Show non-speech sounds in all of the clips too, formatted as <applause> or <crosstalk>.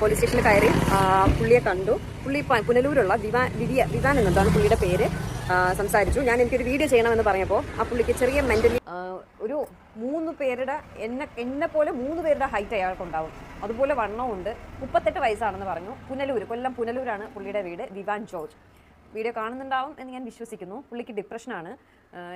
Police സ്റ്റേഷനിൽ കയറി പുള്ളിയെ കണ്ടു. പുള്ളി പുനലൂരുള്ള വിവാൻ വിവിയ വിവാൻ എന്നതാണ് പുള്ളിയുടെ പേര്. സംസാരിച്ചു. ഞാൻ എനിക്കൊരു വീഡിയോ ചെയ്യണമെന്ന് പറഞ്ഞപ്പോൾ ആ പുള്ളിക്ക് ചെറിയ മെന്റലി ഒരു മൂന്ന് പേരുടെ എന്നെ എന്നെ പോലെ മൂന്ന് പേരുടെ ഹൈറ്റ് അയാൾക്കുണ്ടാവും. അതുപോലെ വണ്ണമുണ്ട് മുപ്പത്തെട്ട് വയസ്സാണെന്ന് പറഞ്ഞു. പുനലൂർ കൊല്ലം പുനലൂരാണ് പുള്ളിയുടെ വീട് വിവാൻ ജോർജ്. വീഡിയോ കാണുന്നുണ്ടാവും എന്ന് ഞാൻ വിശ്വസിക്കുന്നു. പുള്ളിക്ക് ഡിപ്രഷനാണ്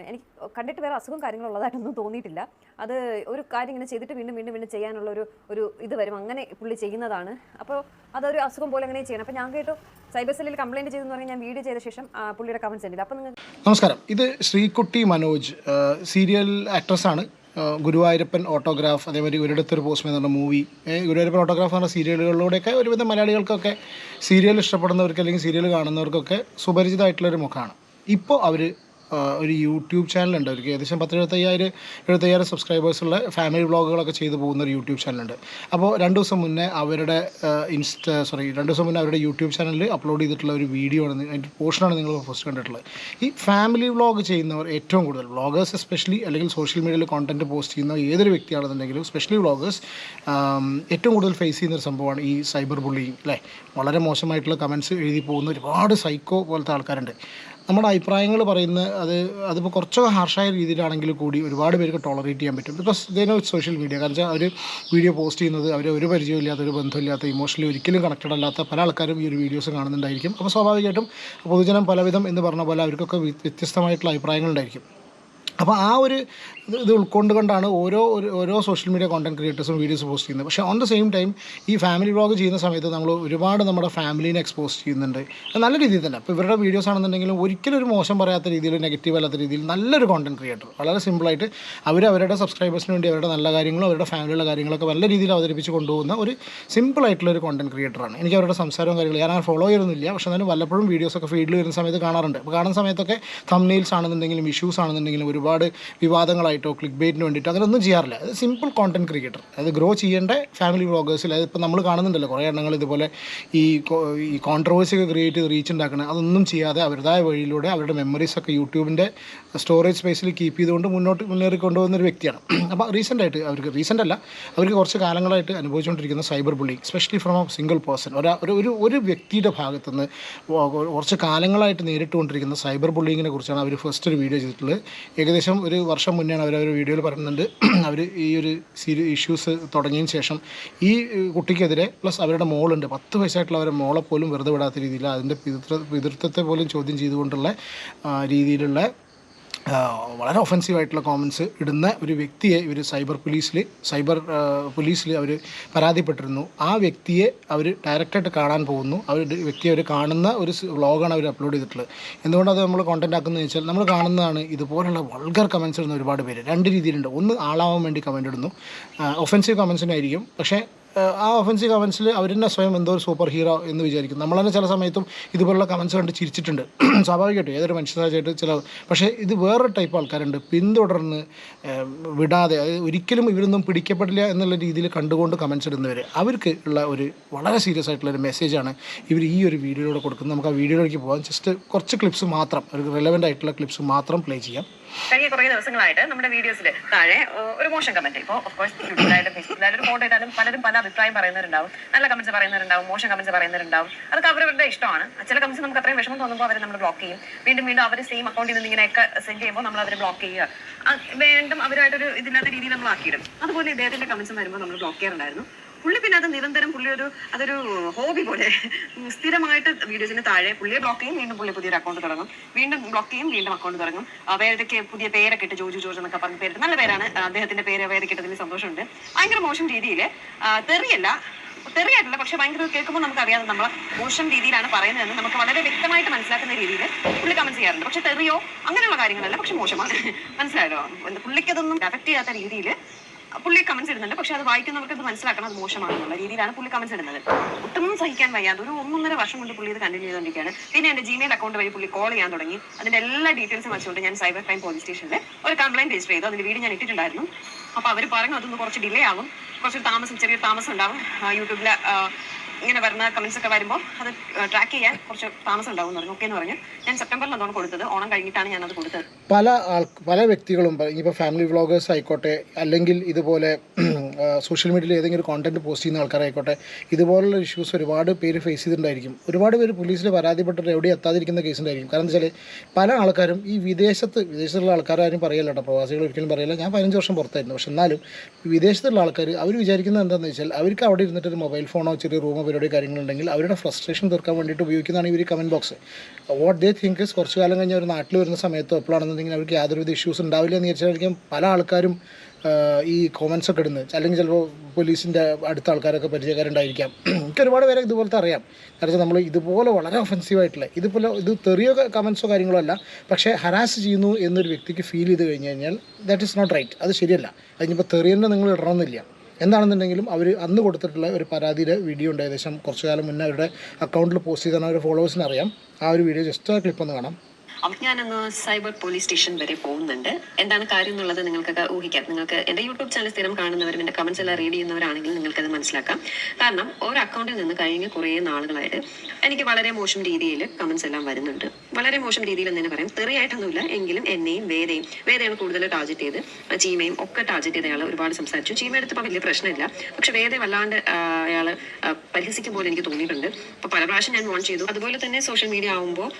എനിക്ക് കണ്ടിട്ട് വേറെ അസുഖം കാര്യങ്ങളുള്ളതായിട്ടൊന്നും തോന്നിയിട്ടില്ല. അത് ഒരു കാര്യം ഇങ്ങനെ ചെയ്തിട്ട് വീണ്ടും വീണ്ടും വീണ്ടും ചെയ്യാനുള്ള ഒരു ഒരു ഇത് വരും. അങ്ങനെ പുള്ളി ചെയ്യുന്നതാണ്. അപ്പോൾ അതൊരു അസുഖം പോലെ അങ്ങനെ ചെയ്യണം. അപ്പോൾ ഞാൻ കേട്ടു സൈബർ സെല്ലിൽ കംപ്ലയിന്റ് ചെയ്തെന്ന് പറഞ്ഞാൽ ഞാൻ വീഡിയോ ചെയ്ത ശേഷം പുള്ളിയുടെ കമൻസ് ഉണ്ട്. അപ്പോൾ നിങ്ങൾ നമസ്കാരം. ഇത് ശ്രീകുട്ടി മനോജ് സീരിയൽ ആക്ട്രസ്സാണ് ഗുരുവായൂരപ്പൻ ഓട്ടോഗ്രാഫ് അതേമാതിരി ഒരിടത്തൊരു പോസ്റ്റ് എന്നുള്ള മൂവി ഗുരുവായൂരപ്പൻ ഓട്ടോഗ്രാഫ് എന്ന സീരിയലുകളിലൂടെയൊക്കെ ഒരുവിധം മലയാളികൾക്കൊക്കെ സീരിയൽ ഇഷ്ടപ്പെടുന്നവർക്ക് അല്ലെങ്കിൽ സീരിയൽ കാണുന്നവർക്കൊക്കെ സുപരിചിതമായിട്ടുള്ളൊരു മുഖമാണ്. ഇപ്പോൾ അവർ ഒരു യൂട്യൂബ് ചാനലുണ്ട് അവർക്ക് ഏകദേശം പത്ത് എഴുപത്തയ്യായിരം എഴുപത്തയ്യായിരം സബ്സ്ക്രൈബേഴ്സുള്ള ഫാമിലി വ്ളോഗുകളൊക്കെ ചെയ്തു പോകുന്ന ഒരു യൂട്യൂബ് ചാനലുണ്ട് അപ്പോൾ രണ്ട് ദിവസം മുന്നേ അവരുടെ ഇൻസ്റ്റ സോറി രണ്ട് ദിവസം മുന്നേ അവരുടെ യൂട്യൂബ് ചാനലിൽ അപ്ലോഡ് ചെയ്തിട്ടുള്ള ഒരു വീഡിയോ ആണ് അതിന്റെ പോർഷനാണ് നിങ്ങൾ ഫസ്റ്റ് കണ്ടിട്ടുള്ളത്. ഈ ഫാമിലി വ്ളോഗ് ചെയ്യുന്നവർ ഏറ്റവും കൂടുതൽ വ്ളോഗേഴ്സ് എസ്പെഷ്യലി അല്ലെങ്കിൽ സോഷ്യൽ മീഡിയയിൽ കോണ്ടന്റ് പോസ്റ്റ് ചെയ്യുന്ന ഏതൊരു വ്യക്തിയാണെന്നുണ്ടെങ്കിലും സ്പെഷ്യലി വ്ളോഗേഴ്സ് ഏറ്റവും കൂടുതൽ ഫേസ് ചെയ്യുന്ന ഒരു സംഭവമാണ് ഈ സൈബർ ബുള്ളിങ് അല്ലേ? വളരെ മോശമായിട്ടുള്ള കമൻസ് എഴുതി പോകുന്ന ഒരുപാട് സൈക്കോ പോലത്തെ ആൾക്കാരുണ്ട്. നമ്മുടെ അഭിപ്രായങ്ങൾ പറയുന്ന അത് അതിപ്പോൾ കുറച്ചൊക്കെ ഹാർഷായ രീതിയിലാണെങ്കിൽ കൂടി ഒരുപാട് പേർക്ക് ടോളറേറ്റ് ചെയ്യാൻ പറ്റും. ബിക്കോസ് ഇതേനോ സോഷ്യൽ മീഡിയ കാരണം വെച്ചാൽ അവർ വീഡിയോ പോസ്റ്റ് ചെയ്യുന്നത് അവർ ഒരു പരിചയമില്ലാത്ത ഒരു ബന്ധമില്ലാത്ത ഇമോഷണലി ഒരിക്കലും കണക്റ്റഡ് അല്ലാത്ത പല ആൾക്കാരും ഈ ഒരു വീഡിയോസ് കാണുന്നുണ്ടായിരിക്കും. അപ്പോൾ സ്വാഭാവികമായിട്ടും പൊതുജനം പലവിധം എന്ന് പറഞ്ഞ പോലെ അവർക്കൊക്കെ വ്യ- വ്യത്യസ്തമായിട്ടുള്ള അഭിപ്രായങ്ങളുണ്ടായിരിക്കും അപ്പോൾ ആ ഒരു ഇത് ഉൾക്കൊണ്ടുകൊണ്ടാണ് ഓരോ ഓരോ സോഷ്യൽ മീഡിയ കോണ്ടന്റ് ക്രിയേറ്റേഴ്സും വീഡിയോസ് പോസ്റ്റ് ചെയ്യുന്നത്. പക്ഷേ ഓൺ ദ സെയിം ടൈം ഈ ഫാമിലി വ്ളോഗ് ചെയ്യുന്ന സമയത്ത് നമ്മൾ ഒരുപാട് നമ്മുടെ ഫാമിലീനെ എക്സ്പോസ് ചെയ്യുന്നുണ്ട്. നല്ല രീതിയിൽ തന്നെ. അപ്പോൾ ഇവരുടെ വീഡിയോസ് ആണെന്നുണ്ടെങ്കിലും ഒരിക്കലും ഒരു മോശം പറയാത്ത രീതിയിൽ നെഗറ്റീവ് അല്ലാത്ത രീതിയിൽ നല്ലൊരു കോണ്ടന്റ് ക്രിയേറ്റർ വളരെ സിമ്പിളായിട്ട് അവർ അവരുടെ സബ്സ്ക്രൈബേഴ്സിന് വേണ്ടി അവരുടെ നല്ല കാര്യങ്ങളും അവരുടെ ഫാമിലിയുള്ള കാര്യങ്ങളൊക്കെ നല്ല രീതിയിൽ അവതരിപ്പിച്ച് കൊണ്ടുപോകുന്ന ഒരു സിമ്പിളായിട്ടുള്ള ഒരു ക്രിയേറ്ററാണ് എനിക്ക് അവരുടെ സംസാരവും കാര്യങ്ങളും ഞാൻ ഫോളോ ചെയ്യുന്നില്ല പക്ഷേ എന്നാലും വല്ലപ്പോഴും വീഡിയോസൊക്കെ ഫീഡിൽ വരുന്ന സമയത്ത് കാണാറുണ്ട്. അപ്പോൾ കാണുന്ന സമയത്തൊക്കെ തമ്മിൽസ് ആണെന്നുണ്ടെങ്കിലും ഇഷ്യൂസ് ആണെന്നുണ്ടെങ്കിലും ഒരുപാട് വിവാദങ്ങളായിട്ടോ ക്ലിക്ക് ബേറ്റിന് വേണ്ടിയിട്ടോ അങ്ങനെ ഒന്നും ചെയ്യാറില്ല. അത് സിമ്പിൾ കോണ്ടന്റ് ക്രിയേറ്റർ അത് ഗ്രോ ചെയ്യേണ്ട ഫാമിലി വ്ളോഗേഴ്സിൽ അതിപ്പോൾ നമ്മൾ കാണുന്നുണ്ടല്ലോ കുറേ എണ്ണങ്ങൾ ഇതുപോലെ ഈ ഈ കോൺട്രവേഴ്സി ഒക്കെ ക്രിയേറ്റ് ചെയ്ത് റീച്ച് ഉണ്ടാക്കണം അതൊന്നും ചെയ്യാതെ അവരുടേതായ വഴിയിലൂടെ അവരുടെ മെമ്മറീസ് ഒക്കെ യൂട്യൂബിന്റെ സ്റ്റോറേജ് സ്പേസിൽ കീപ്പ് ചെയ്തുകൊണ്ട് മുന്നോട്ട് മുന്നേറി കൊണ്ടുപോകുന്ന ഒരു വ്യക്തിയാണ്. <clears throat> അപ്പോൾ റീസെന്റ് ആയിട്ട് അവർക്ക് റീസെന്റ് അല്ല അവർക്ക് കുറച്ച് കാലങ്ങളായിട്ട് അനുഭവിച്ചുകൊണ്ടിരിക്കുന്ന cyber bullying specially from a single person ഒരാ ഒരു ഒരു ഒരു വ്യക്തിയുടെ ഭാഗത്തുനിന്ന് നിന്ന് കുറച്ച് കാലങ്ങളായിട്ട് നേരിട്ടുകൊണ്ടിരിക്കുന്ന സൈബർ ബുള്ളിങ്ങിനെ കുറിച്ചാണ് അവർ ഫസ്റ്റ് ഒരു വീഡിയോ ചെയ്തിട്ടുള്ളത്. ഏകദേശം ഒരു വർഷം മുന്നെയാണ് അവർ അവരുടെ വീഡിയോയിൽ പറയുന്നുണ്ട്. <clears throat> അവർ ഈ ഒരു സീരി ഇഷ്യൂസ് തുടങ്ങിയതിന് ശേഷം ഈ കുട്ടിക്കെതിരെ പ്ലസ് അവരുടെ മോളുണ്ട്. പത്ത് വയസ്സായിട്ടുള്ള അവരുടെ മോളെ പോലും വെറുതെ വിടാത്ത രീതിയിൽ അതിന്റെ പിതൃ പിതൃത്വത്തെ പോലും ചോദ്യം ചെയ്തുകൊണ്ടുള്ള രീതിയിലുള്ള വളരെ ഒഫൻസീവായിട്ടുള്ള കോമൻസ് ഇടുന്ന ഒരു വ്യക്തിയെ ഇവർ സൈബർ പോലീസിൽ സൈബർ പോലീസിൽ അവർ പരാതിപ്പെട്ടിരുന്നു. ആ വ്യക്തിയെ അവർ ഡയറക്റ്റായിട്ട് കാണാൻ പോകുന്നു. അവർ വ്യക്തിയെ അവർ കാണുന്ന ഒരു വ്ളോഗാണ് അവർ അപ്ലോഡ് ചെയ്തിട്ടുള്ളത്. എന്തുകൊണ്ട് അത് നമ്മൾ കോണ്ടന്റ് ആക്കുന്നത് വെച്ചാൽ നമ്മൾ കാണുന്നതാണ് ഇതുപോലുള്ള വൾഗർ കമൻസ് ഇടുന്ന ഒരുപാട് പേര്. രണ്ട് രീതിയിലുണ്ട്. ഒന്ന് ആളാവാൻ വേണ്ടി കമന്റ് ഇടുന്നു. ഒഫൻസീവ് കമൻസിനായിരിക്കും പക്ഷേ ആ ഒഫൻസീവ് കമൻസിൽ അവർ തന്നെ സ്വയം എന്തോ ഒരു സൂപ്പർ ഹീറോ എന്ന് വിചാരിക്കും. നമ്മൾ തന്നെ ചില സമയത്തും ഇതുപോലുള്ള കമൻസ് കണ്ട് ചിരിച്ചിട്ടുണ്ട്. <clears throat> സ്വാഭാവികമായിട്ടും ഏതൊരു മനുഷ്യരായിട്ട് ചില പക്ഷേ ഇത് വേറൊരു ടൈപ്പ് ആൾക്കാരുണ്ട്. പിന്തുടർന്ന് വിടാതെ ഒരിക്കലും ഇവരൊന്നും പിടിക്കപ്പെടില്ല എന്നുള്ള രീതിയിൽ കണ്ടുകൊണ്ട് കമൻസ് ഇടുന്നവർ അവർക്ക് ഉള്ള ഒരു വളരെ സീരിയസ് ആയിട്ടുള്ള ഒരു മെസ്സേജാണ് ഇവർ ഈ ഒരു വീഡിയോയിലൂടെ കൊടുക്കുന്നത്. നമുക്ക് ആ വീഡിയോയിലേക്ക് പോകാം. ജസ്റ്റ് കുറച്ച് ക്ലിപ്സ് മാത്രം ഒരു റെലവെന്റ് ആയിട്ടുള്ള ക്ലിപ്സ് മാത്രം പ്ലേ ചെയ്യാം. കഴിഞ്ഞ കുറേ ദിവസങ്ങളായിട്ട് നമ്മുടെ വീഡിയോസിൽ താഴെ ഒരു മോശം കമന്റ് ഇപ്പോൾ ഓഫ് കോഴ്സ് ഫേസ്ബുക്കിലായാലും ഫോട്ടോ ഇട്ടാലും പലരും പല അഭിപ്രായം പറയുന്നവരുണ്ടാവും. നല്ല കമന്റ്സ് പറയുന്നവരുണ്ടാവും മോശം കമന്റ്സ് പറയുന്നവരുണ്ടാവും. അതൊക്കെ അവരവരുടെ ഇഷ്ടമാണ്. ചില കമന്റ്സ് നമുക്ക് അത്രയും വിഷമം തോന്നുമ്പോൾ അവരെ നമ്മൾ ബ്ലോക്ക് ചെയ്യും. വീണ്ടും വീണ്ടും അവർ സെയിം അക്കൗണ്ടിൽ നിന്ന് ഇങ്ങനെയൊക്കെ സെൻഡ് ചെയ്യുമ്പോൾ നമ്മൾ അവരെ ബ്ലോക്ക് ചെയ്യുക. വീണ്ടും അവരായിട്ടൊരു ഇതില്ലാത്ത രീതിയിൽ നമ്മൾ ആക്കിയിടും. അതുപോലെ ഇദ്ദേഹത്തിന്റെ കമന്റ്സ് വരുമ്പോൾ നമ്മൾ ബ്ലോക്ക് ചെയ്യാറുണ്ടായിരുന്നു. പുള്ളി പിന്നെ അത് നിരന്തരം പുള്ളി ഒരു അതൊരു ഹോബി പോലെ. സ്ഥിരമായിട്ട് വീഡിയോസിന് താഴെ പുള്ളിയെ ബ്ലോക്ക് ചെയ്യും വീണ്ടും പുള്ളി പുതിയൊരു അക്കൗണ്ട് തുടങ്ങും. വീണ്ടും ബ്ലോക്ക് ചെയ്യും വീണ്ടും അക്കൗണ്ട് തുടങ്ങും. വേറെ പുതിയ പേരൊക്കെ ഇട്ട് ജോജു ജോർജ് എന്നൊക്കെ പറഞ്ഞ പേര് നല്ല പേരാണ്. അദ്ദേഹത്തിന്റെ പേര് വേറെ കിട്ടുന്നതിൽ സന്തോഷമുണ്ട്. ഭയങ്കര മോശം രീതിയിൽ തെറിയല്ല. തെറിയായിട്ടില്ല പക്ഷെ ഭയങ്കര കേൾക്കുമ്പോൾ നമുക്ക് അറിയാതെ നമ്മൾ മോശം രീതിയിലാണ് പറയുന്നതെന്ന് നമുക്ക് വളരെ വ്യക്തമായിട്ട് മനസ്സിലാക്കുന്ന രീതിയിൽ പുള്ളി കമന്റ് ചെയ്യാറുണ്ട്. പക്ഷെ തെറിയോ അങ്ങനെയുള്ള കാര്യങ്ങളല്ല പക്ഷെ മോശമാണ്. മനസ്സിലായല്ലോ പുള്ളിക്കതൊന്നും അഫക്ട് ചെയ്യാത്ത രീതിയിൽ പുള്ളി കമന്റ്സ് ഇടുന്നുണ്ട്. പക്ഷെ അത് വായിക്കുന്നവർക്ക് അത് മനസ്സിലാക്കണം അത് മോശമാണെന്നുള്ള രീതിയിലാണ് പുള്ളി കമന്റ്സ് ഇടുന്നത്. ഒട്ടും സഹിക്കാൻ വയ്യാതെ ഒരു ഒന്നൊന്നര വർഷം കൊണ്ട് പുള്ളി ഇത് കണ്ടിന്യൂ ചെയ്തുകൊണ്ടിരിക്കുകയാണ്. പിന്നെ എന്റെ ജിമെയിൽ അക്കൗണ്ട് വഴി പുള്ളി കോൾ ചെയ്യാൻ തുടങ്ങി. അതിന്റെ എല്ലാ ഡീറ്റെയിൽസും വെച്ചുകൊണ്ട് ഞാൻ സൈബർ ക്രൈം പോലീസ് സ്റ്റേഷനിൽ ഒരു കംപ്ലൈന്റ് രജിസ്റ്റർ ചെയ്തു. അതിന്റെ വീട് ഞാൻ ഇട്ടിട്ടുണ്ടായിരുന്നു. അപ്പൊ അവർ പറഞ്ഞു അതൊന്ന് കുറച്ച് ഡിലേ ആകും കുറച്ച് താമസം ചെറിയൊരു താമസം ഉണ്ടാവും. യൂട്യൂബിൽ ഇങ്ങനെ വരുന്ന കമൻസ് ഒക്കെ വരുമ്പോൾ അത് ട്രാക്ക് ചെയ്യാൻ കുറച്ച് താമസം ഉണ്ടാവും എന്ന് പറഞ്ഞു. ഓക്കെ എന്ന് പറഞ്ഞു. ഞാൻ സെപ്റ്റംബറിൽ അതാണ് കൊടുത്തത്. ഓണം കഴിഞ്ഞിട്ടാണ് ഞാൻ അത് കൊടുത്തത്. പല ആൾ പല വ്യക്തികളും ഇപ്പോൾ ഫാമിലി വ്ളോഗേഴ്സ് ആയിക്കോട്ടെ അല്ലെങ്കിൽ ഇതുപോലെ സോഷ്യൽ മീഡിയയിൽ ഏതെങ്കിലും കോണ്ടന്റ് പോസ്റ്റ് ചെയ്യുന്ന ആൾക്കാരായിക്കോട്ടെ ഇതുപോലുള്ള ഇഷ്യൂസ് ഒരുപാട് പേര് ഫേസ് ചെയ്തിട്ടുണ്ടായിരിക്കും. ഒരുപാട് പേര് പോലീസിൽ പരാതിപ്പെട്ടിട്ട് എവിടെ എത്താതിരിക്കുന്ന കേസ് ഉണ്ടായിരിക്കും. കാരണം എന്താ വെച്ചാൽ പല ആൾക്കാരും ഈ വിദേശത്ത് വിദേശത്തുള്ള ആൾക്കാരും പറയല്ല പ്രവാസികൾ ഒരിക്കലും പറയില്ല. ഞാൻ പതിനഞ്ച് വർഷം പുറത്തായിരുന്നു. പക്ഷെ എന്നാലും വിദേശത്തുള്ള ആൾക്കാർ അവർ വിചാരിക്കുന്നത് എന്താണെന്ന് വെച്ചാൽ അവർക്ക് അവിടെ ഇരുന്നിട്ട് ഒരു മൊബൈൽ ഫോണോ ചെറിയ റൂമോ പരിപാടി കാര്യങ്ങളുണ്ടെങ്കിൽ അവരുടെ ഫ്രസ്ട്രേഷൻ തീർക്കാൻ വേണ്ടിയിട്ട് ഉപയോഗിക്കുന്നതാണ് ഇവർ comment box what they think കുറച്ച് കാലം കഴിഞ്ഞ് അവർ നാട്ടിൽ വരുന്ന സമയത്തോ എപ്പോഴാണെന്നുണ്ടെങ്കിൽ അവർക്ക് യാതൊരുവിധ ഇഷ്യൂസ് ഉണ്ടാവില്ല എന്ന് വിചാരിച്ചായിരിക്കും പല ആൾക്കാരും ഈ കോമൻസ് ഒക്കെ ഇടുന്നത്. അല്ലെങ്കിൽ ചിലപ്പോൾ പോലീസിന്റെ അടുത്ത ആൾക്കാരൊക്കെ പരിചയക്കാരുണ്ടായിരിക്കാം. <clears throat> എനിക്ക് ഒരുപാട് പേരെ ഇതുപോലത്തെ അറിയാം. കാരണം നമ്മൾ ഇതുപോലെ വളരെ ഒഫൻസീവായിട്ടുള്ള ഇതുപോലെ ഇത് തെറിയോ കമൻസോ കാര്യങ്ങളോ അല്ല പക്ഷേ ഹരാസ് ചെയ്യുന്നു എന്നൊരു വ്യക്തിക്ക് ഫീൽ ചെയ്ത് കഴിഞ്ഞ് കഴിഞ്ഞാൽ ദാറ്റ് ഇസ് നോട്ട് റൈറ്റ് അത് ശരിയല്ല. അതിനിപ്പോൾ തെറിയെന്നെ നിങ്ങൾ ഇടണമെന്നില്ല. എന്താണെന്നുണ്ടെങ്കിലും അവർ അന്ന് കൊടുത്തിട്ടുള്ള ഒരു പരാതിയുടെ വീഡിയോ ഉണ്ട്. ഏകദേശം കുറച്ചു കാലം മുന്നേ അവരുടെ അക്കൗണ്ടിൽ പോസ്റ്റ് ചെയ്താണ് അവരുടെ ഫോളോവേഴ്സിന് അറിയാം. ആ ഒരു വീഡിയോ ജസ്റ്റ് ആ ക്ലിപ്പ് ഒന്ന് കാണാം. ഞാനൊന്ന് സൈബർ പോലീസ് സ്റ്റേഷൻ വരെ പോകുന്നുണ്ട്. എന്താണ് കാര്യം എന്നുള്ളത് നിങ്ങൾക്കൊക്കെ ഊഹിക്കാം. നിങ്ങൾക്ക് എന്റെ യൂട്യൂബ് ചാനൽ സ്ഥിരം കാണുന്നവരും എന്റെ കമൻസ് എല്ലാം റീഡ് ചെയ്യുന്നവരാണെങ്കിൽ നിങ്ങൾക്കത് മനസ്സിലാക്കാം. കാരണം ഒരു അക്കൗണ്ടിൽ നിന്ന് കഴിഞ്ഞ കുറേ നാളുകളായിട്ട് എനിക്ക് വളരെ മോശം രീതിയിൽ കമൻസ് എല്ലാം വരുന്നുണ്ട്. വളരെ മോശം രീതിയിൽ എന്ന് തന്നെ പറയാം. തെറിയായിട്ടൊന്നുമില്ല. എങ്കിലും എന്നെയും വേദയും വേദയാണ് കൂടുതൽ ടാർജറ്റ് ചെയ്ത് ചീമയും ഒക്കെ ടാർജറ്റ് ചെയ്ത് അയാൾ ഒരുപാട് സംസാരിച്ചു. ചീമ എടുത്തപ്പോൾ വലിയ പ്രശ്നമില്ല. പക്ഷെ വേദ വല്ലാണ്ട് അയാൾ പരിഹസിക്കും പോലെ എനിക്ക് തോന്നിയിട്ടുണ്ട്. അപ്പൊ പല പ്രാവശ്യം ഞാൻ വോൺ ചെയ്തു. അതുപോലെ തന്നെ സോഷ്യൽ മീഡിയ ആകുമ്പോൾ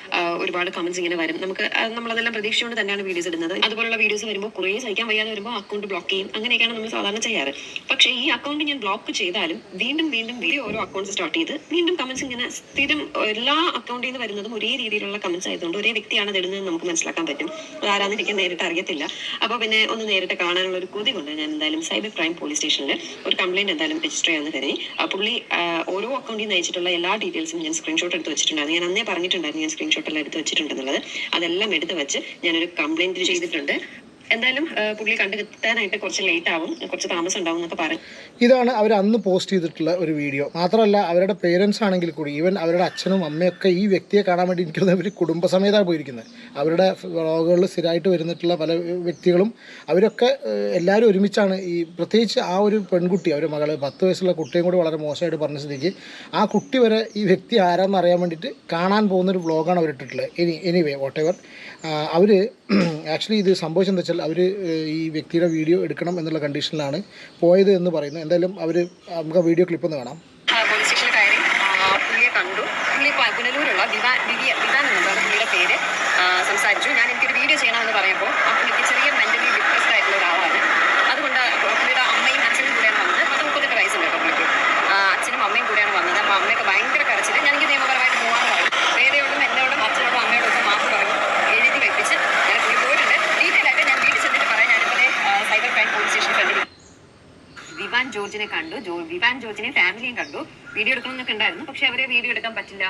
ഒരുപാട് കമൻസ് ഇങ്ങനെ വരും. നമുക്ക് നമ്മളതെല്ലാം പ്രതീക്ഷിച്ചുകൊണ്ട് തന്നെയാണ് വീഡിയോസ് ഇടുന്നത്. അതുപോലുള്ള വീഡിയോസ് വരുമ്പോൾ കുറേ സഹിക്കാൻ വയ്യാതെ വരുമ്പോൾ അക്കൗണ്ട് ബ്ലോക്ക് ചെയ്യും. അങ്ങനെയൊക്കെയാണ് നമ്മൾ സാധാരണ ചെയ്യാറ്. പക്ഷേ ഈ അക്കൗണ്ട് ഞാൻ ബ്ലോക്ക് ചെയ്താലും വീണ്ടും വീണ്ടും വീഡിയോ ഓരോ അക്കൗണ്ട്സ് സ്റ്റാർട്ട് ചെയ്ത് വീണ്ടും കമന്റ്സ് ഇങ്ങനെ സ്ഥിരം എല്ലാ അക്കൗണ്ടിൽ നിന്ന് വരുന്നതും ഒരേ രീതിയിലുള്ള കമന്റ്സ് ആയതുകൊണ്ട് ഒരേ വ്യക്തിയാണ് ഇടുന്നത് നമുക്ക് മനസ്സിലാക്കാൻ പറ്റും. അതാരാന്ന് എനിക്ക് നേരിട്ട് അറിയത്തില്ല. അപ്പോൾ പിന്നെ ഒന്ന് നേരിട്ട് കാണാനുള്ള ഒരു കൊതി കൊണ്ട് ഞാൻ എന്തായാലും സൈബർ ക്രൈം പോലീസ് സ്റ്റേഷനിൽ ഒരു കംപ്ലൈന്റ് എന്തായാലും രജിസ്റ്റർ ചെയ്യാമെന്ന് കരുതി. പുള്ളി ഓരോ അക്കൗണ്ടിൽ നിന്ന് അയച്ചിട്ടുള്ള എല്ലാ ഡീറ്റെയിൽസും ഞാൻ സ്ക്രീൻഷോട്ട് എടുത്ത് വെച്ചിട്ടുണ്ടായിരുന്നു. ഞാൻ അന്നേ പറഞ്ഞിട്ടുണ്ടായിരുന്നു ഞാൻ സ്ക്രീൻഷോട്ടെല്ലാം എടുത്ത് വെച്ചിട്ടുണ്ടെന്നുള്ളത്. അതെല്ലാം എടുത്തു വെച്ച് ഞാനൊരു കംപ്ലൈന്റ് ചെയ്തിട്ടുണ്ട്. എന്തായാലും പുള്ളി കണ്ടെത്താനായിട്ട് കുറച്ച് ലേറ്റ് ആവും. കുറച്ച് താമസം ഉണ്ടാവും എന്നൊക്കെ പറഞ്ഞു ഇതാണ് അവർ അന്ന് പോസ്റ്റ് ചെയ്തിട്ടുള്ള ഒരു വീഡിയോ മാത്രമല്ല അവരുടെ പേരൻസ് ആണെങ്കിൽ കൂടി ഈവൻ അവരുടെ അച്ഛനും അമ്മയൊക്കെ ഈ വ്യക്തിയെ കാണാൻ വേണ്ടി എനിക്ക് അവർ കുടുംബസമേതാണ് പോയിരിക്കുന്നത്. അവരുടെ വ്ളോഗുകളിൽ സ്ഥിരമായിട്ട് വരുന്നിട്ടുള്ള പല വ്യക്തികളും അവരൊക്കെ എല്ലാവരും ഒരുമിച്ചാണ് ഈ പ്രത്യേകിച്ച് ആ ഒരു പെൺകുട്ടി അവരുടെ മകൾ പത്ത് വയസ്സുള്ള കുട്ടിയും കൂടി വളരെ മോശമായിട്ട് പറഞ്ഞ സ്ഥിതിക്ക് ആ കുട്ടി വരെ ഈ വ്യക്തി ആരാന്ന് അറിയാൻ വേണ്ടിയിട്ട് കാണാൻ പോകുന്നൊരു വ്ളോഗാണ് അവരിട്ടിട്ടുള്ളത്. ഇനി എനി എനിവേ വാട്ട് എവർ അവർ <clears throat> ആക്ച്വലി ഇത് സംഭവിച്ചെന്ന് വെച്ചാൽ അവർ ഈ വ്യക്തിയുടെ വീഡിയോ എടുക്കണം എന്നുള്ള കണ്ടീഷനിലാണ് പോയത് എന്ന് പറയുന്നത്. എന്തായാലും അവർ നമുക്ക് ആ വീഡിയോ ക്ലിപ്പ് ഒന്ന് കാണാം. കണ്ടു. പുനലൂരുള്ള വിവാ ദിവ്യ ദിവാൻ എന്നുള്ളതാണ് പുള്ളിയുടെ പേര് സംസാരിച്ചു. ഞാൻ എനിക്കൊരു വീഡിയോ ചെയ്യണമെന്ന് പറയുമ്പോൾ ആ പുള്ളിക്ക് ചെറിയ മെന്റലി ഡിപ്രസ്ഡ് ആയിട്ടുള്ള ഒരാളാണ് അതുകൊണ്ട് പുള്ളിയുടെ അമ്മയും അച്ഛനും കൂടെയാണ് വന്നത് പത്ത് മുപ്പത്തെട്ട് വയസ്സുണ്ട് കേട്ടോ പുള്ളിക്ക് ആ, അച്ഛനും അമ്മയും കൂടെയാണ് വന്നത് അപ്പോൾ അമ്മയൊക്കെ ഭയങ്കര കരച്ചിൽ ഞാൻ എനിക്ക് നിയമപരമായിട്ട് പോകാമെന്ന് പറഞ്ഞു വേദയോടും എന്നോടും അച്ഛനോടും അമ്മയോടും ഒക്കെ മാപ്പ് പറഞ്ഞു എഴുതി വെപ്പിച്ച് ഞാൻ പുള്ളി പോയിട്ടുണ്ട് ഡീറ്റെയിൽ ആയിട്ട് ഞാൻ വീട്ടിൽ ചെന്നിട്ട് പറയാം ഞാനിവിടെ സൈബർ ക്രൈം പോലീസ് സ്റ്റേഷൻ കണ്ടിരിക്കും വിവാൻ ജോർജിനെ കണ്ടു. ജോ വിവാൻ ജോർജിനെ ഫാമിലിയും കണ്ടു. വീഡിയോ എടുക്കണമെന്നൊക്കെ ഉണ്ടായിരുന്നു. പക്ഷെ അവരെ വീഡിയോ എടുക്കാൻ പറ്റില്ല.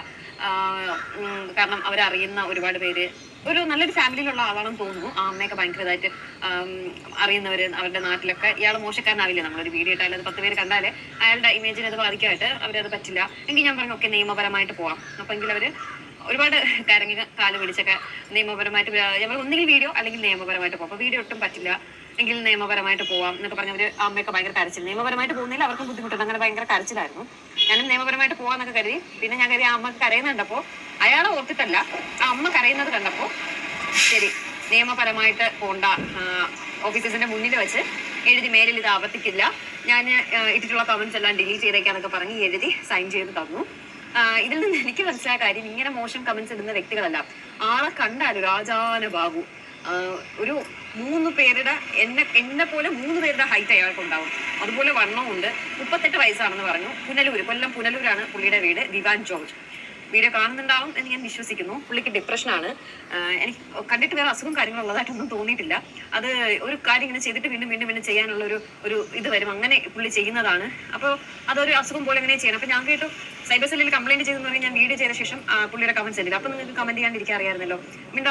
കാരണം അവരറിയുന്ന ഒരുപാട് പേര്. ഒരു നല്ലൊരു ഫാമിലിയിലുള്ള ആളാണെന്ന് തോന്നുന്നു. ആ അമ്മയൊക്കെ ഭയങ്കരമായിട്ട് അറിയുന്നവർ അവരുടെ നാട്ടിലൊക്കെ. ഇയാൾ മോശക്കാരനാവില്ല? നമ്മളൊരു വീഡിയോ ഇട്ടാൽ അത് പത്ത് പേര് കണ്ടാലേ അയാളുടെ ഇമേജിനെ അത് ബാധിക്കാനായിട്ട് അവരത് പറ്റില്ല. എങ്കിൽ ഞാൻ പറഞ്ഞു ഒക്കെ നിയമപരമായിട്ട് പോവാം. അപ്പോൾ എങ്കിൽ അവർ ഒരുപാട് കരങ്ങി കാൽ പിടിച്ചൊക്കെ നിയമപരമായിട്ട് ഞങ്ങൾ ഒന്നുകിൽ വീഡിയോ അല്ലെങ്കിൽ നിയമപരമായിട്ട് പോകാം അപ്പോൾ വീഡിയോ ഒട്ടും പറ്റില്ല. എങ്കിൽ നിയമപരമായിട്ട് പോവാം എന്നൊക്കെ പറഞ്ഞവര് അമ്മയൊക്കെ ഭയങ്കര കരച്ചിൽ. നിയമപരമായിട്ട് പോകുന്നതിൽ അവർക്കും ബുദ്ധിമുട്ടുണ്ട്. അങ്ങനെ ഭയങ്കര കരച്ചിലായിരുന്നു. ഞാനും നിയമപരമായിട്ട് പോവാന്നൊക്കെ കരുതി. പിന്നെ ഞാൻ കരുതി ആ അമ്മയ്ക്ക് കരയുന്നത് കണ്ടപ്പോ അയാളെ ഓർത്തിട്ടല്ല ആ അമ്മ കരയുന്നത് കണ്ടപ്പോ ശരി നിയമപരമായിട്ട് പോണ്ട ഓഫീസേഴ്സിന്റെ മുന്നിൽ വെച്ച് എഴുതി മേലിൽ ഇത് ആവർത്തിക്കില്ല. ഞാൻ ഇട്ടിട്ടുള്ള കമന്റ്സ് എല്ലാം ഡിലീറ്റ് ചെയ്തേക്കാന്നൊക്കെ പറഞ്ഞ് എഴുതി സൈൻ ചെയ്ത് തന്നു. ഇതിൽ നിന്ന് എനിക്ക് മനസ്സിലായ കാര്യം ഇങ്ങനെ മോശം കമന്റ്സ് ഇടുന്ന വ്യക്തികളല്ല. ആളെ കണ്ടാലും രാജാന ബാബു. ഒരു മൂന്ന് പേരുടെ എന്നെ എന്നെ പോലെ മൂന്ന് പേരുടെ ഹൈറ്റ് അയാൾക്ക് ഉണ്ടാവും അതുപോലെ വണ്ണമുണ്ട് മുപ്പത്തെട്ട് വയസ്സാണെന്ന് പറഞ്ഞു. പുനലൂര് കൊല്ലം പുനലൂരാണ് പുള്ളിയുടെ വീട് ദിവാൻ ജോർജ്. വീഡിയോ കാണുന്നുണ്ടാവും എന്ന് ഞാൻ വിശ്വസിക്കുന്നു. പുള്ളിക്ക് ഡിപ്രഷനാണ് എനിക്ക് കണ്ടിട്ട് വേറെ അസുഖം കാര്യങ്ങളുള്ളതായിട്ടൊന്നും തോന്നിയിട്ടില്ല. അത് ഒരു കാര്യം ഇങ്ങനെ ചെയ്തിട്ട് വീണ്ടും വീണ്ടും വീണ്ടും ചെയ്യാനുള്ള ഒരു ഒരു ഇത് വരും. അങ്ങനെ പുള്ളി ചെയ്യുന്നതാണ്. അപ്പോൾ അതൊരു അസുഖം പോലെ എങ്ങനെ ചെയ്യണം. അപ്പോൾ ഞാൻ കേട്ടു സൈബർ സെല്ലിൽ കംപ്ലൈന്റ് ചെയ്തെന്ന് പറഞ്ഞാൽ ഞാൻ വീഡിയോ ചെയ്ത ശേഷം പുള്ളിയുടെ കമന്റ് സെല്ലിൽ അപ്പോൾ നിങ്ങൾക്ക് കമന്റ് ചെയ്യാണ്ടിരിക്കാൻ അറിയാമായിരുന്നല്ലോ.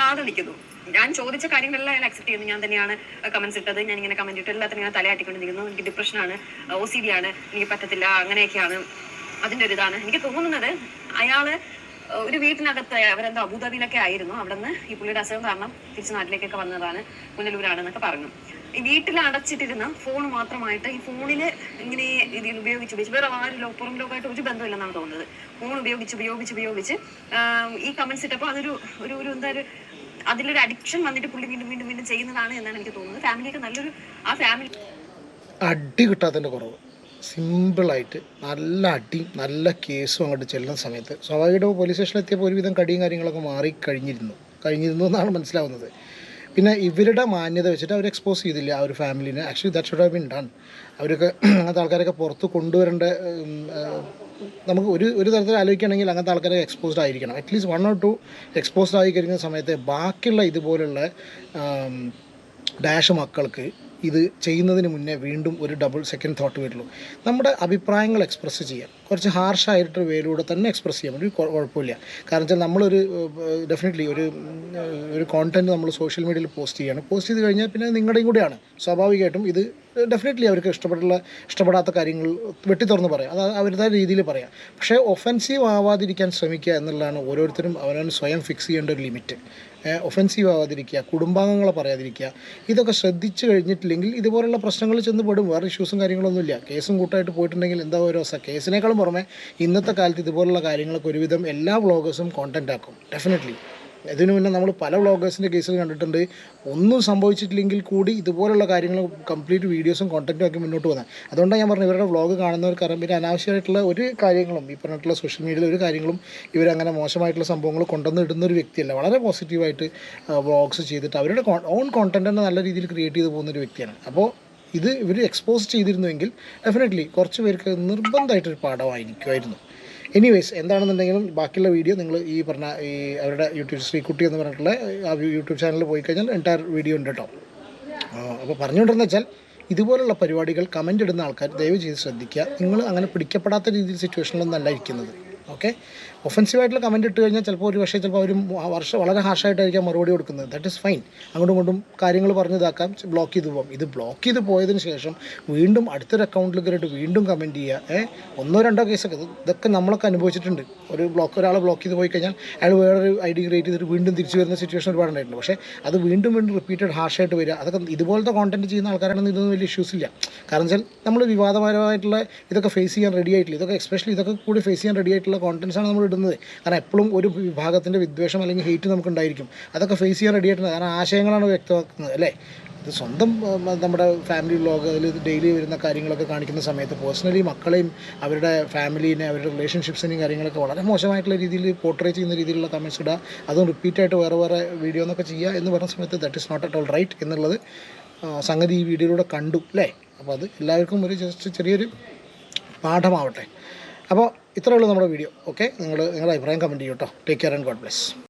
ആകെ നിൽക്കുന്നു. ഞാൻ ചോദിച്ച കാര്യങ്ങളെല്ലാം അയാൾ അക്സെപ്റ്റ് ചെയ്യുന്നു. ഞാൻ തന്നെയാണ് കമന്റ്സ് ഇട്ടത്. ഞാൻ ഇങ്ങനെ കമന്റ് ഇട്ടു എല്ലാത്തിനും ഞാൻ തലയാട്ടിക്കൊണ്ടിരിക്കുന്നു. എനിക്ക് ഡിപ്രഷനാണ് ഒ സി ഡി ആണ് എനിക്ക് പറ്റത്തില്ല അങ്ങനെയൊക്കെയാണ് അതിന്റെ ഒരു ഇതാണ്. എനിക്ക് തോന്നുന്നത് അയാൾ ഒരു വീട്ടിനകത്ത് അവരെന്തോ അബുദാബിയിലൊക്കെ ആയിരുന്നു. അവിടെ നിന്ന് ഈ പുള്ളിയുടെ അസുഖം കാരണം തിരിച്ച് നാട്ടിലേക്കൊക്കെ വന്നതാണ് പുനലൂരാണെന്നൊക്കെ പറഞ്ഞു. ഈ വീട്ടിൽ അടച്ചിട്ടിരുന്ന ഫോൺ മാത്രമായിട്ട് ഈ ഫോണിൽ ഇങ്ങനെ ഇതിൽ ഉപയോഗിച്ച് ഉപയോഗിച്ച് വേറെ ആരും പുറം ലോകമായിട്ട് ഒരു ബന്ധമില്ലെന്നാണ് തോന്നുന്നത്. ഫോൺ ഉപയോഗിച്ച് ഉപയോഗിച്ച് ഉപയോഗിച്ച് ഈ കമന്റ്സ് ഇട്ടപ്പോൾ അതൊരു ഒരു ഒരു എന്താ ഒരു അതിലൊരു അഡിക്ഷൻ വന്നിട്ട് പുള്ളി വീണ്ടും വീണ്ടും വീണ്ടും ചെയ്യുന്നതാണ് എന്നാണ് എനിക്ക് തോന്നുന്നത്. ഫാമിലിയൊക്കെ നല്ലൊരു ആ ഫാമിലി അടി കിട്ടാത്തതിന്റെ കുറവ്. സിമ്പിളായിട്ട് നല്ല അടിയും നല്ല കേസും അങ്ങോട്ട് ചെല്ലുന്ന സമയത്ത് സ്വാഭാവികമായിട്ടും പോലീസ് സ്റ്റേഷനിൽ എത്തിയപ്പോൾ ഒരുവിധം കടിയും കാര്യങ്ങളൊക്കെ മാറി കഴിഞ്ഞിരുന്നു. കഴിഞ്ഞിരുന്നു എന്നാണ് മനസ്സിലാവുന്നത്. പിന്നെ ഇവരുടെ മാന്യത വെച്ചിട്ട് അവർ എക്സ്പോസ് ചെയ്തില്ല ആ ഒരു ഫാമിലിനെ actually that should have been done അവരൊക്കെ <clears throat> അങ്ങനത്തെ ആൾക്കാരൊക്കെ പുറത്ത് കൊണ്ടുവരേണ്ട നമുക്ക് ഒരു ഒരു തരത്തിൽ ആലോചിക്കുകയാണെങ്കിൽ അങ്ങനത്തെ ആൾക്കാരെ എക്സ്പോസ്ഡ് ആയിരിക്കണം. At least one or two exposed ആയി കഴിഞ്ഞ സമയത്ത് ബാക്കിയുള്ള ഇതുപോലുള്ള ഡാഷ് മക്കൾക്ക് ഇത് ചെയ്യുന്നതിന് മുന്നേ വീണ്ടും ഒരു ഡബിൾ സെക്കൻഡ് തോട്ട് വരുള്ളൂ. നമ്മുടെ അഭിപ്രായങ്ങൾ എക്സ്പ്രസ് ചെയ്യാം കുറച്ച് ഹാർഷായിട്ട് വേയിലൂടെ തന്നെ എക്സ്പ്രസ് ചെയ്യാൻ പറ്റും. കുഴപ്പമില്ല. കാരണം വെച്ചാൽ നമ്മളൊരു ഡെഫിനറ്റ്ലി ഒരു ഒരു കോണ്ടന്റ് നമ്മൾ സോഷ്യൽ മീഡിയയിൽ പോസ്റ്റ് ചെയ്യാണ്. പോസ്റ്റ് ചെയ്ത് കഴിഞ്ഞാൽ പിന്നെ നിങ്ങളുടെയും കൂടെയാണ്. സ്വാഭാവികമായിട്ടും ഇത് ഡെഫിനറ്റ്ലി അവർക്ക് ഇഷ്ടപ്പെട്ടുള്ള ഇഷ്ടപ്പെടാത്ത കാര്യങ്ങൾ വെട്ടി തുറന്ന് പറയാം. അത് അവരുടെ രീതിയിൽ പറയാം. പക്ഷേ ഒഫൻസീവ് ആവാതിരിക്കാൻ ശ്രമിക്കുക എന്നുള്ളതാണ് ഓരോരുത്തരും അവനവൻ സ്വയം ഫിക്സ് ചെയ്യേണ്ട ഒരു ലിമിറ്റ് ഒഫൻസീവ് ആവാതിരിക്കുക കുടുംബാംഗങ്ങളെ പറയാതിരിക്കുക ഇതൊക്കെ ശ്രദ്ധിച്ചു കഴിഞ്ഞിട്ടില്ലെങ്കിൽ ഇതുപോലുള്ള പ്രശ്നങ്ങൾ ചെന്ന് പെടും. വേറെ ഇഷ്യൂസും കാര്യങ്ങളൊന്നുമില്ല. കേസും കൂട്ടായിട്ട് പോയിട്ടുണ്ടെങ്കിൽ എന്താ ഒരു കേസിനേക്കാളും പുറമെ ഇന്നത്തെ കാലത്ത് ഇതുപോലുള്ള കാര്യങ്ങളൊക്കെ ഒരുവിധം എല്ലാ വ്ളോഗേഴ്സും കോണ്ടന്റ് ആക്കും. ഡെഫിനറ്റ്ലി ഇതിനു മുന്നേ നമ്മൾ പല വ്ളോഗേഴ്സിന്റെ കേസിൽ കണ്ടിട്ടുണ്ട്. ഒന്നും സംഭവിച്ചിട്ടില്ലെങ്കിൽ കൂടി ഇതുപോലുള്ള കാര്യങ്ങൾ കംപ്ലീറ്റ് വീഡിയോസും കോണ്ടന്റും ആക്കി മുന്നോട്ട് പോകുന്നത് അതുകൊണ്ടാണ് ഞാൻ പറഞ്ഞത് ഇവരുടെ വ്ളോഗ് കാണുന്നവർക്ക് അറിയാം. പിന്നെ അനാവശ്യമായിട്ടുള്ള ഒരു കാര്യങ്ങളും ഈ പറഞ്ഞിട്ടുള്ള സോഷ്യൽ മീഡിയയിൽ ഒരു കാര്യങ്ങളും ഇവരങ്ങനെ മോശമായിട്ടുള്ള സംഭവങ്ങൾ കൊണ്ടുവന്ന് ഇടുന്ന ഒരു വ്യക്തിയല്ല. വളരെ പോസിറ്റീവായിട്ട് വ്ളോഗ്സ് ചെയ്തിട്ട് അവരുടെ ഓൺ കോണ്ടന്റ് തന്നെ നല്ല രീതിയിൽ ക്രിയേറ്റ് ചെയ്ത് പോകുന്ന ഒരു വ്യക്തിയാണ്. അപ്പോൾ ഇത് ഇവർ എക്സ്പോസ് ചെയ്തിരുന്നുവെങ്കിൽ ഡെഫിനറ്റ്ലി കുറച്ച് പേർക്ക് നിർബന്ധമായിട്ടൊരു പാഠമായിരിക്കുമായിരുന്നു. എനിവേസ് എന്താണെന്നുണ്ടെങ്കിലും ബാക്കിയുള്ള വീഡിയോ നിങ്ങൾ ഈ പറഞ്ഞ ഈ അവരുടെ യൂട്യൂബ് ശ്രീകുട്ടി എന്ന് പറഞ്ഞിട്ടുള്ള ആ യൂട്യൂബ് ചാനലിൽ പോയി കഴിഞ്ഞാൽ എന്റയർ വീഡിയോ ഉണ്ട് കേട്ടോ അപ്പോൾ പറഞ്ഞുകൊണ്ടെന്ന് വെച്ചാൽ ഇതുപോലുള്ള പരിപാടികൾ കമന്റ് ഇടുന്ന ആൾക്കാർ ദയവ് ചെയ്ത് ശ്രദ്ധിക്കുക. നിങ്ങൾ അങ്ങനെ പിടിക്കപ്പെടാത്ത രീതിയിൽ സിറ്റുവേഷനിലൊന്നല്ല ഇരിക്കുന്നത്. ഓക്കെ ഒഫൻസീവായിട്ടുള്ള കമന്റ് ഇട്ട് കഴിഞ്ഞാൽ ചിലപ്പോൾ ഒരു പക്ഷേ ചിലപ്പോൾ അവർ വർഷം വളരെ ഹാഷായിട്ടായിരിക്കാം മറുപടി കൊടുക്കുന്നത്. ദാറ്റ് ഇസ് ഫൈൻ അങ്ങോട്ടും ഇങ്ങോട്ടും കാര്യങ്ങൾ പറഞ്ഞതാക്കാം ബ്ലോക്ക് ചെയ്ത് പോകാം ഇത് ബ്ലോക്ക് ചെയ്ത് പോയതിന് ശേഷം വീണ്ടും അടുത്തൊരു അക്കൗണ്ടിൽ കയറിയിട്ട് വീണ്ടും കമന്റ് ചെയ്യുക. ഏഹ് ഒന്നോ രണ്ടോ കേസൊക്കെ ഇത് ഇതൊക്കെ നമ്മളൊക്കെ അനുഭവിച്ചിട്ടുണ്ട്. ഒരു ബ്ലോക്ക് ഒരാളെ ബ്ലോക്ക് ചെയ്ത് പോയി കഴിഞ്ഞാൽ അയാൾ വേറൊരു ഐ ഡി ക്രിയേറ്റ് ചെയ്തിട്ട് വീണ്ടും തിരിച്ചു വരുന്ന സിറ്റുവേഷൻ ഒരുപാടുണ്ടായിട്ടുണ്ട് പക്ഷേ അത് വീണ്ടും വീണ്ടും റിപ്പീറ്റഡ് ഹാഷായിട്ട് വരിക. അതൊക്കെ ഇതുപോലത്തെ കോണ്ടന്റ് ചെയ്യുന്ന ആൾക്കാരാണെന്ന് ഇതൊന്നും വലിയ ഇഷ്യൂസ് ഇല്ല. കാരണം വെച്ചാൽ നമ്മൾ വിവാദപരമായിട്ടുള്ള ഇതൊക്കെ ഫേസ് ചെയ്യാൻ റെഡി ആയിട്ടില്ല. ഇതൊക്കെ എസ്പെഷ്യലി ഇതൊക്കെ കൂടി ഫേസ് ചെയ്യാൻ റെഡി ആയിട്ടുള്ള ആണ് നമ്മൾ ഇടുന്നത്. കാരണം എപ്പോഴും ഒരു വിഭാഗത്തിന്റെ വിദ്വേഷം അല്ലെങ്കിൽ ഹെയ്റ്റ് നമുക്ക് ഉണ്ടായിരിക്കും അതൊക്കെ ഫേസ് ചെയ്യാൻ റെഡി ആയിട്ടുണ്ട്. കാരണം ആശയങ്ങളാണ് വ്യക്തമാക്കുന്നത് അല്ലേ? ഇത് സ്വന്തം നമ്മുടെ ഫാമിലി വ്ലോഗ് അതിൽ ഡെയിലി വരുന്ന കാര്യങ്ങളൊക്കെ കാണിക്കുന്ന സമയത്ത് പേഴ്സണലി മക്കളെയും അവരുടെ ഫാമിലീനെ അവരുടെ റിലേഷൻഷിപ്സിനെയും കാര്യങ്ങളൊക്കെ വളരെ മോശമായിട്ടുള്ള രീതിയിൽ പോർട്രേ ചെയ്യുന്ന രീതിയിലുള്ള കമൻസ് ഇടുക. അതും റിപ്പീറ്റായിട്ട് വേറെ വേറെ വീഡിയോ എന്നൊക്കെ ചെയ്യുക എന്ന് പറഞ്ഞ സമയത്ത് that is not at all right എന്നുള്ളത് സംഗതി ഈ വീഡിയോയിലൂടെ കണ്ടു അല്ലേ? അപ്പോൾ അത് എല്ലാവർക്കും ഒരു ജസ്റ്റ് ചെറിയൊരു പാഠമാവട്ടെ. അപ്പോൾ ഇത്രയേ ഉള്ളൂ നമ്മുടെ വീഡിയോ. ഓക്കെ നിങ്ങൾ നിങ്ങളുടെ അഭിപ്രായം കമന്റ് ചെയ്യൂ കേട്ടോ take care and God bless